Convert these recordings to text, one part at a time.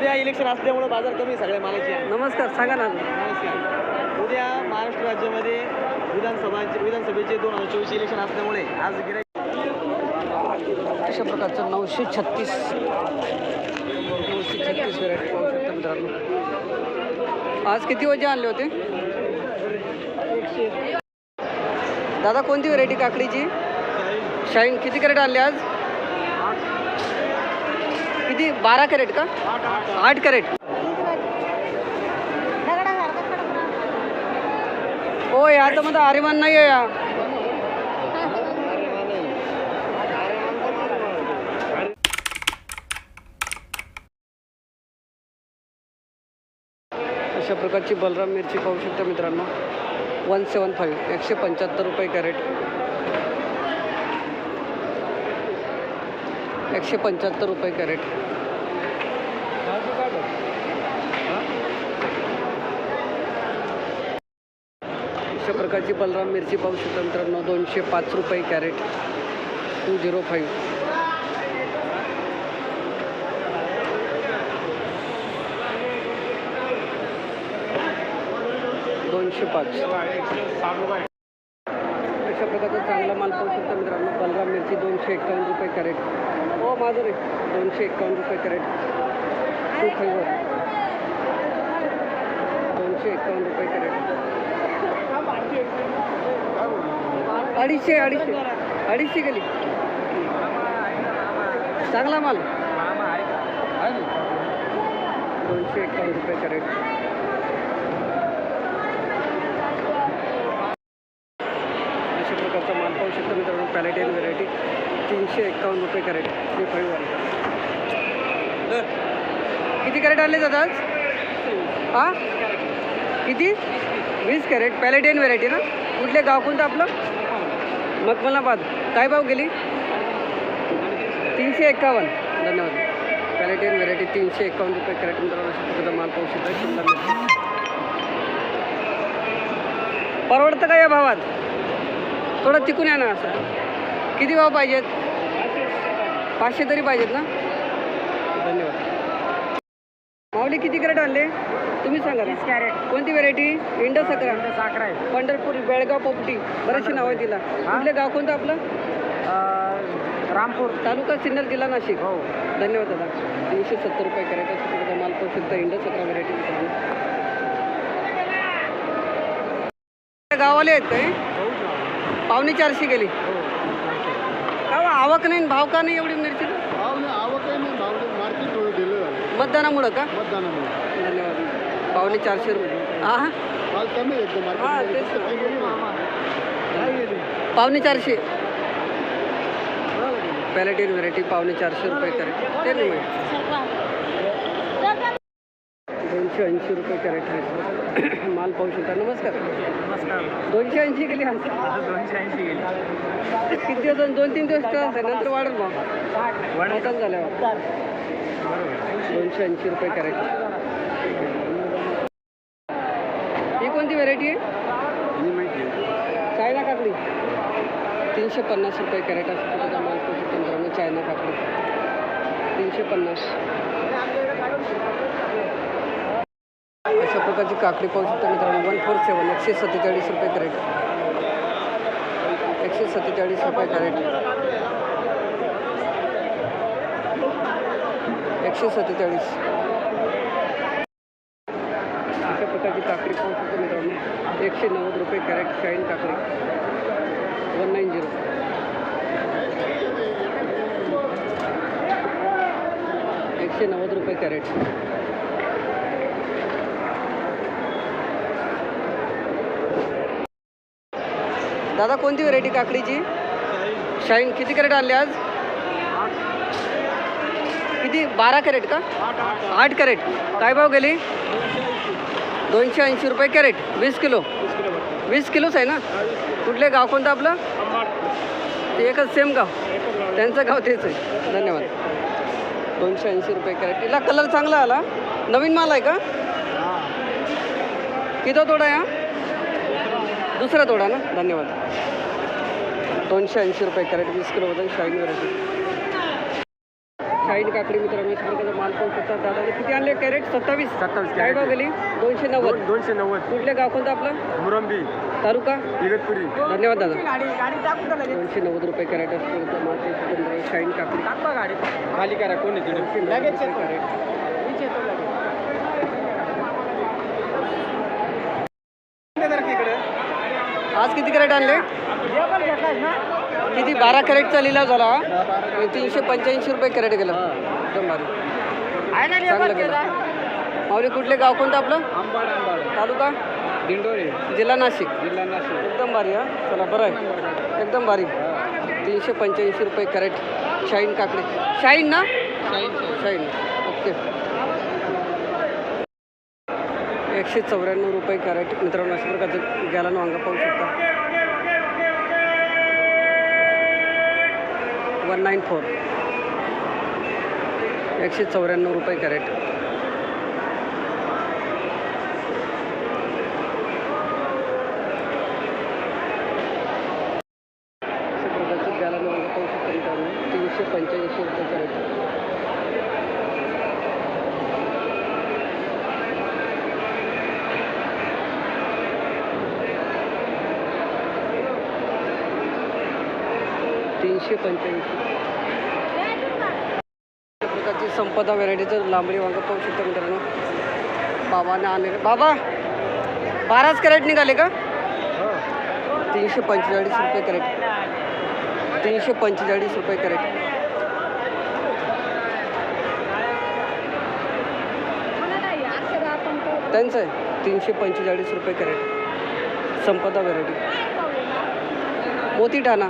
उद्या इलेक्शन असल्यामुळे बाजार कमी सगळ्या मालाची. नमस्कार सांगा ना. नमस्कार उद्या महाराष्ट्र राज्यामध्ये विधानसभाचे विधानसभेचे दोन हजार चोवीस इलेक्शन असल्यामुळे आज गिराईक अशा प्रकारचं नऊशे छत्तीस नऊशे छत्तीस व्हेरायटी पाहू शकता मित्रांनो. आज किती वजे आणले होते? दादा कोणती व्हेरायटी काकडीची? शाईन किती कॅरेट आणले आज? किती बारा कॅरेट का? आठ कॅरेट। हो याच्यामध्ये आर्यमान नाही आहे या अशा प्रकारची बलराम मिरची पाहू शकता मित्रांनो. वन सेवन फाईव्ह एकशे पंच्याहत्तर रुपये कॅरेट. एकशे पंच्याहत्तर रुपये कॅरेट. अशा प्रकारची बलराम मिरची पाहू शकता मित्रांनो दोनशे पाच रुपये कॅरेट. To zero five. दोनशे पाच. अशा प्रकारचा चांगला माल पाहू शकतो दोनशे एकावन्न रुपये कॅरेट. हो माझं रे दोनशे एकावन्न रुपये कॅरेट. टू फाईव्ह दोनशे एकावन्न रुपये कॅरेट. अडीचशे अडीचशे. अडीचशे गेली. चांगला माल. दोनशे एकावन्न रुपये कॅरेट. अशा प्रकारचा माल पाहू शकतो मित्रांनो पॅलेटियन व्हेरायटी. तीनशे एक्कावन्न रुपये कॅरेट थ्री फाईव्ह वाले किती कॅरेट आणले जातात आज? हां? किती? वीस कॅरेट. पॅलेटियन व्हरायटी ना? कुठले गाव कोणतं आपलं? मखमलाबाद. काय भाव गेली? तीनशे एक्कावन्न धन्यवाद. पॅलेटेन व्हरायटी तीनशे एक्कावन्न रुपये कॅरेट मित्रांनो माल पाहू शकता. शिमला परवडतं का या भावात? थोडं तिकून या ना असं. किती भाव पाहिजेत? पाचशे तरी पाहिजेत ना? धन्यवाद. माऊली किती कॅरेट आणले? तुम्ही सांगा ना. कॅरेट. कोणती व्हेरायटी इंडो सकरा साखर आहे. पंढरपूर बेळगाव पोपटी. बरेचशी नावं आहे तिला. कुठले गाव कोणतं आपलं? रामपूर. तालुका सिन्नर जिल्हा नाशिक. हो. धन्यवाद दादा. तीनशे सत्तर रुपये कॅरेट असं तुमचा माल शकता इंडो सकरा व्हेरायटी गावाले आहेत काय? पावणे चारशे गेली. हो, आवक नाही आणि भाव का नाही एवढी मिरची? आवक आहे नाही भाव मार्केट थोडं दिलं मतदानामुळं का? मतदानामुळे. धन्यवाद पावणे चारशे रुपये. हा? काल कमी एकदम हा तेच पावणे चारशे. पॅलेटिन व्हेरायटी पावणे चारशे रुपये कॅरेट. ते नाही माहिती. दोनशे ऐंशी रुपये कॅरेट आहे. माल पाहू शकता नमस्कार. नमस्कार. दोनशे ऐंशी गेली आमची दोनशे ऐंशी गेली. किती दिवस दोन तीन दिवस त्रास आहे नंतर वाढेल मग. वाढत झाल्यावर. दोनशे ऐंशी रुपये कॅरेट. ही कोणती व्हेरायटी आहे? चायना काकडी. तीनशे पन्नास रुपये कॅरेट असं तुझा माल पाहू शकतो मित्रांनो चायना काकडी. तीनशे पन्नास. अशा प्रकारची काकडी पाहू शकता मित्रांनो. वन फोर सेवन एकशे सत्तेचाळीस रुपये कॅरेट. एकशे सत्तेचाळीस रुपये कॅरेट. एकशे सत्तेचाळीस. अशा प्रकारची काकडी पाहू शकता मित्रांनो. एकशे नव्वद रुपये कॅरेट शाईन काकडी. वन नाईन झिरो एकशे नव्वद रुपये कॅरेट. दादा कोणती व्हरायटी काकडीची? शाईन किती कॅरेट आणले आज? किती? बारा कॅरेट का? आठ कॅरेट काय भाव गेली? दोनशे ऐंशी रुपये कॅरेट वीस किलो. वीस किलोच आहे ना? कुठले गाव कोणतं आपलं? ते एकच सेम गाव. त्यांचं गाव तेच आहे. धन्यवाद. दोनशे ऐंशी रुपये कॅरेट तिला कलर चांगला आला. नवीन माल आहे का? किती तोडा या दुसरा तोडा ना? धन्यवाद. दोनशे ऐंशी रुपये कॅरेट वीस किलो वजन शाईन व्हरायटी शाईन काकडी मित्रांनो प्रकारचा माल पाहू शकता दादा किती आणले कॅरेट? सत्तावीस. सत्तावीस काय भाव गेली? दोनशे नव्वद. दोनशे नव्वद. कुठले गाव कोणतं आपलं? मुरंबी. तालुका? इगतपुरी. धन्यवाद दादा. दोनशे नव्वद रुपये कॅरेट असतो. माल. शाईन काकडी. खाली करा कोण आहे दोनशे नव्वद रुपये कॅरेट. आज किती कॅरेट आणले? किती? बारा कॅरेटचा लिलाव झाला? तीनशे पंच्याऐंशी रुपये कॅरेट गेलं. एकदम भारी. चांगलं गेलं माऊली कुठले गाव कोणतं आपलं? तालुका? दिंडोरी. जिल्हा नाशिक. जिल्हा नाशिक. एकदम भारी हा? चला बरं आहे. एकदम भारी. तीनशे पंच्याऐंशी रुपये कॅरेट. शाईन काकडे. शाईन ना? Shine okay. एकशे चौऱ्याण्णव रुपये कॅरेट मित्रांनो अशा प्रकारचं गॅलन वांगा पाहू शकता. One nine four. एकशे चौऱ्याण्णव रुपये कॅरेट अशा प्रकारचं गॅलन वांगा पाहू शकता मित्रांनो तीनशे पंच्याऐंशी रुपये कॅरेट तीनशे पंच्याऐंशी अशा प्रकारची संपदा व्हरायटीचं लांबडी वांगं पाहू शकता मित्रांनो. बाबाने आणले बाबा बाराच कॅरेट निघाले का? तीनशे पंचेचाळीस रुपये कॅरेट. तीनशे पंचेचाळीस रुपये कॅरेट. त्यांचं आहे. तीनशे पंचेचाळीस रुपये कॅरेट. संपदा व्हरायटी मोती ठाणा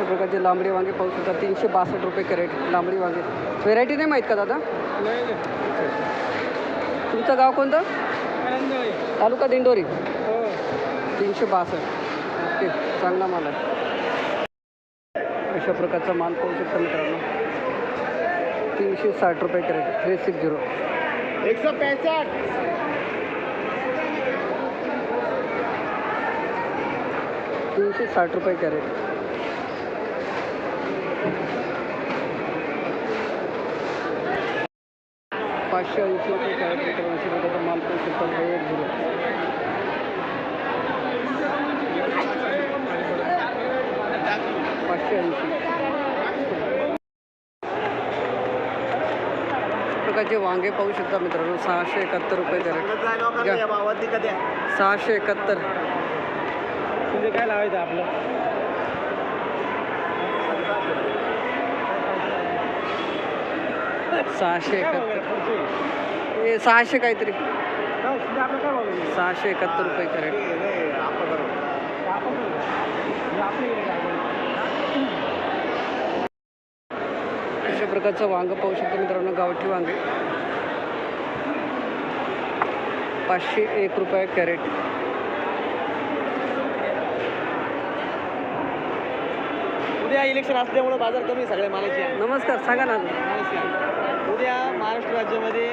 अशा प्रकारचे लांबडी वांगे पाहू शकता. तीनशे बासष्ट रुपये कॅरेट लांबडी वांगे. व्हेरायटी नाही माहीत का दादा? तुमचं गाव कोणतं? तालुका दिंडोरी. तीनशे बासष्ट. ओके चांगला माल आहे. अशा प्रकारचा माल पाहू शकता मित्रांनो. तीनशे साठ रुपये कॅरेट. थ्री सिक्स झिरो एक सौ पैंसठ तीनशे साठ रुपये कॅरेट. पाचशे ऐंशी रुपये कॅरेट अशा प्रकारचा माल शकता एक झिरो पाचशे ऐंशी प्रकारचे वांगे पाहू शकता मित्रांनो. सहाशे एकाहत्तर रुपये कॅरेट. सहाशे एकाहत्तर. म्हणजे काय लावायचं आपलं? सहाशे एकाहत्तर. ए सहाशे काहीतरी. सहाशे एकाहत्तर रुपये कॅरेट. अशा प्रकारचं वांग पाहू शकतो मित्रांनो गावठी वांगे. पाचशे एक रुपये कॅरेट. उद्या इलेक्शन असल्यामुळे बाजार कमी आहे सगळ्या मालाची. नमस्कार सांगा ना. नमस्कार उद्या महाराष्ट्र राज्यामध्ये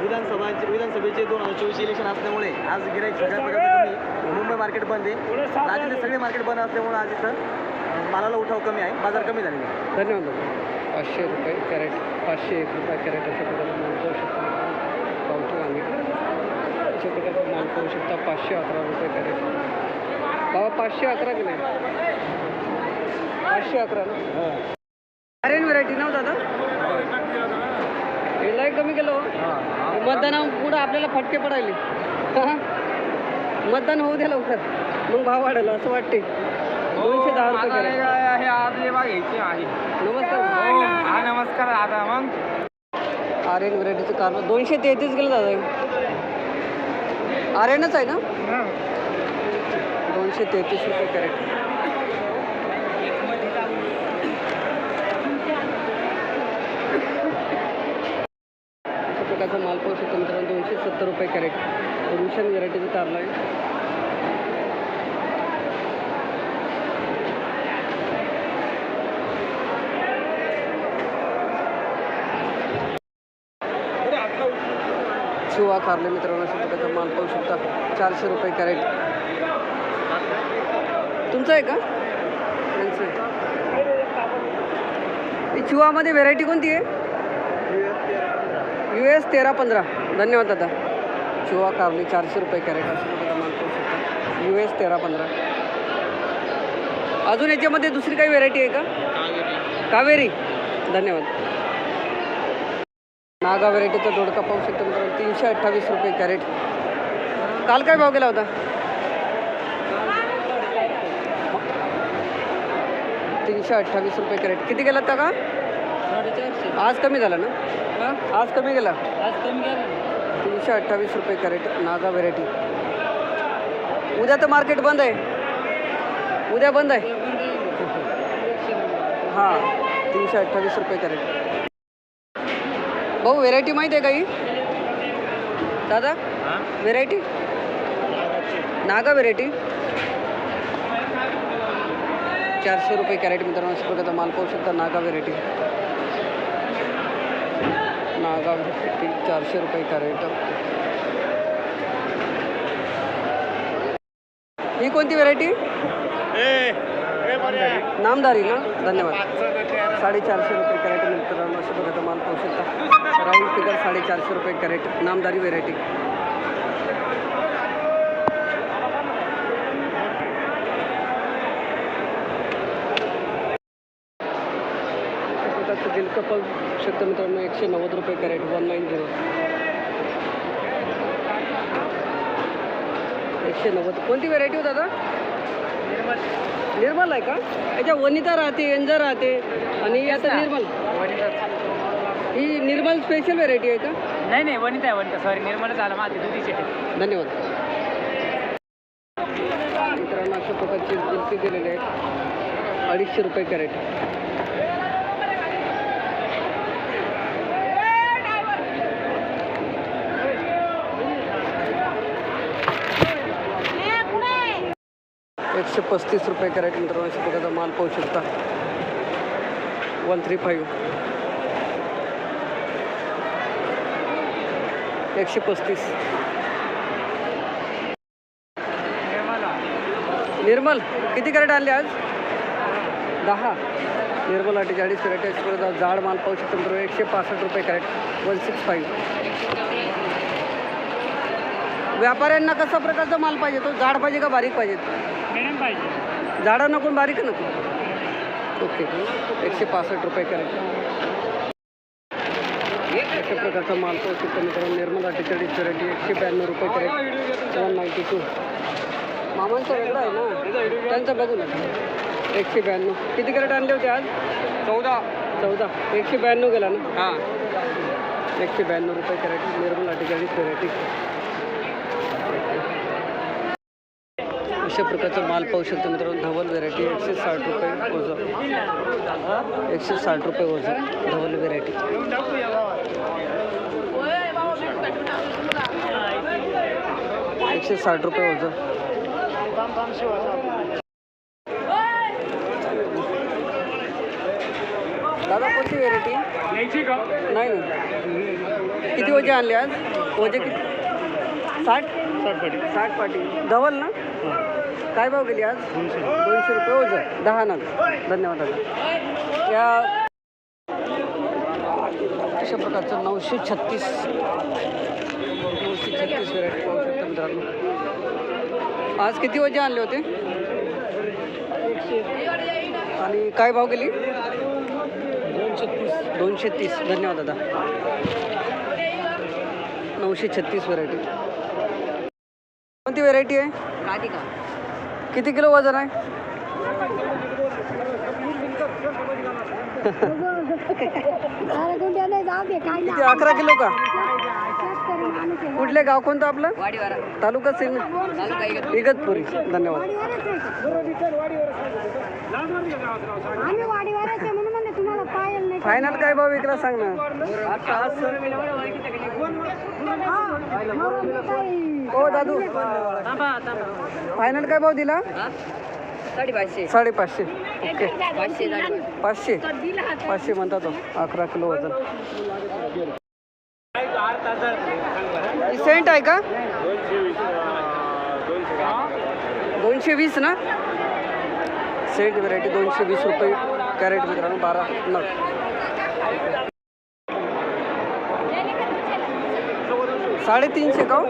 विधानसभाचे विधानसभेचे दोन हजार चोवीस इलेक्शन असल्यामुळे आज गिराईक सगळ्या प्रकारचं कमी आहे. मुंबई मार्केट बंद आहे. राज्यातले सगळे मार्केट बंद असल्यामुळे आज इथं मालाला उठाव कमी आहे. बाजार कमी झालेले आहे. धन्यवाद. पाचशे रुपये कॅरेट पाचशे एक रुपये कॅरेट अशा प्रकारचं माल पाहू शकता. गावठी वांगे अशा प्रकारचं माल पाहू शकता. पाचशे अकरा रुपये कॅरेट. बाबा पाचशे अकरा गेले पाचशे अकरा ना. अरे व्हरायटी ना हो दादा? हे लय कमी केलं हो. मतदाना पुढं आपल्याला फटके पडायले. मतदान होऊ द्या लवकर. मग भाव वाढेल असं वाटते दोनशे दहा रुपये कॅरेट हे नमस्कार. हा नमस्कार आता मग. आर्यन व्हरायटीचं कार दोनशे तेहतीस गेलं दादा आर्यनच आहे ना? दोनशे तेहतीस रुपये कॅरेट अशा प्रकारचा माल पाहू शकतो मित्रांनो दोनशे सत्तर रुपये कॅरेट. रुशन व्हरायटीचं तारलं आहे. शिवा कारले मित्रांनो त्याचा माल पाहू शकता. चारशे रुपये कॅरेट. तुमचं आहे का? त्यांचं चिवामध्ये व्हेरायटी कोणती आहे? यू एस तेरा पंधरा. धन्यवाद दादा. चिवा कारली चारशे रुपये कॅरेट असं शकता यू एस तेरा पंधरा. अजून याच्यामध्ये दुसरी काही व्हेरायटी आहे का? कावेरी. धन्यवाद. नागा व्हेरायटीचा दोडका पाहू शकतो मित्रांनो. तीनशे अठ्ठावीस रुपये कॅरेट. काल काय भाव गेला होता? तीनशे अठ्ठावीस रुपये कॅरेट. किती गेला होता का आज कमी झाला ना? आज कमी गेला. तीनशे अठ्ठावीस रुपये कॅरेट नागा व्हेरायटी उद्या तर मार्केट बंद आहे. उद्या बंद आहे. हां तीनशे अठ्ठावीस रुपये कॅरेट. भाऊ व्हेरायटी माहीत आहे काही दादा व्हेरायटी नागा व्हेरायटी चारशे रुपये कॅरेट मित्रांनो अशा माल पाहू शकता नागा व्हेरायटी नागा व्हेरायटी चारशे रुपये कॅरेट ही कोणती व्हेरायटी नामदारी ना? धन्यवाद. साडेचारशे रुपये कॅरेट मित्रांनो अशा प्रकारचा माल पाहू शकता. राऊंड फिगर साडेचारशे रुपये कॅरेट. नामदारी व्हेरायटी गिलकं पण शकतं मित्रांनो एकशे नव्वद रुपये कॅरेट वन नाईन झिरो एकशे नव्वद. कोणती व्हेरायटी हो दादा? निर्मल. आहे का? याच्या वनिता राहते एंजर राहते आणि आता निर्मल. ही निर्मल स्पेशल व्हेरायटी आहे का? नाही नाही वनिता आहे वनिता. सॉरी निर्मळ झालं माझे दुधीचे धन्यवाद. मित्रांनो अशा प्रकारचे गिलके दिलेले आहेत अडीचशे रुपये कॅरेट. एकशे पस्तीस रुपये कॅरेट मित्रांनो अशा प्रकारचा माल पाहू शकता. वन थ्री फाईव्ह एकशे पस्तीस. निर्मल. किती कॅरेट आणले आज? दहा. निर्मल अठ्ठेचाळीस कॅरेट जाड माल पाहू शकतो मित्रांनो एकशे पासष्ट रुपये कॅरेट. वन सिक्स फाईव्ह व्यापाऱ्यांना कसा प्रकारचा माल पाहिजे? तो जाड पाहिजे का बारीक पाहिजे? पाहिजे. जाडा नको बारीक नको. ओके एकशे पासष्ट रुपये कॅरेट. अशा प्रकारचा माल पाहू शकतो मित्रांनो निर्मल अठ्ठेचाळीस कॅरेट एकशे ब्याण्णव रुपये कॅरेट. One ninety two. मामांचा वेगळा आहे ना? त्यांचं बघू ना एकशे ब्याण्णव. किती कॅरेट आणले होते आज? चौदा. चौदा. एकशे ब्याण्णव गेला ना? हां. एकशे ब्याण्णव रुपये कॅरेट निर्मल अठ्ठेचाळीस व्हेरायटी अशा प्रकारचा माल पाहू शकतो मित्रांनो. धवल व्हेरायटी एकशे साठ रुपये वजन. एकशे साठ रुपये वजन. धवल व्हेरायटी एकशे साठ रुपये वजन. दादा कोणती व्हेरायटी नाही ना किती वजे आणले आज? वजे किती? साठ? साठ पाटी. धवल ना? काय भाव गेली आज? दोनशे रुपये वजन. दहा नग. धन्यवाद दादा. या अशा प्रकारचं नऊशे छत्तीस. नऊशे छत्तीस व्हेरायटी पाहू शकता मित्रांनो. आज किती वजे आणले होते? आणि काय भाव गेली? दोनशे तीस. दोनशे तीस. धन्यवाद दादा. नऊशे छत्तीस व्हरायटी कोणती व्हरायटी आहे? किती किलो वजन आहे? किती अकरा किलो का? कुठले गाव कोणतं आपलं? तालुका सिंग इगतपुरी. धन्यवाद. आम्ही वाडीवाल्याचे म्हणून म्हणले तुम्हाला पायल नाही फायनल काय भाव विकला सांग ना हो दादू. फायनल काय भाव दिला? साडेपाचशे. ओके. पाचशे पाचशे. म्हणतात तो. अकरा किलो वजन. सेंट आहे का? दोनशे वीस ना? सेंट व्हरायटी दोनशे वीस रुपये कॅरेट मित्रांनो बारा नग. साडेतीनशे का हो?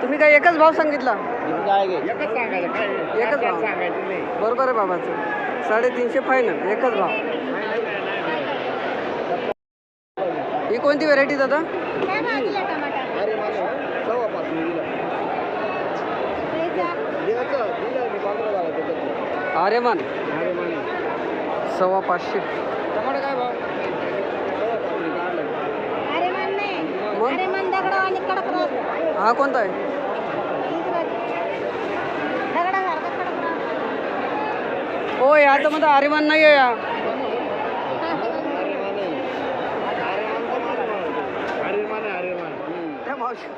तुम्ही काय एकच भाव सांगितला? एकच भाव. बरोबर आहे बाबाचं. साडेतीनशे फायनल एकच भाव. ही कोणती व्हरायटी दादा? मला सव्वा पाचशे टमाटर काय भाव सव्वा पाच मी काढलं अरे मान नाही दगड आणि कडक राहतो हा कोणता आहे? दगडासारखा कडक राहतो हो याचं मध्ये आर्यमान नाही आहे या. मान त्या मावशी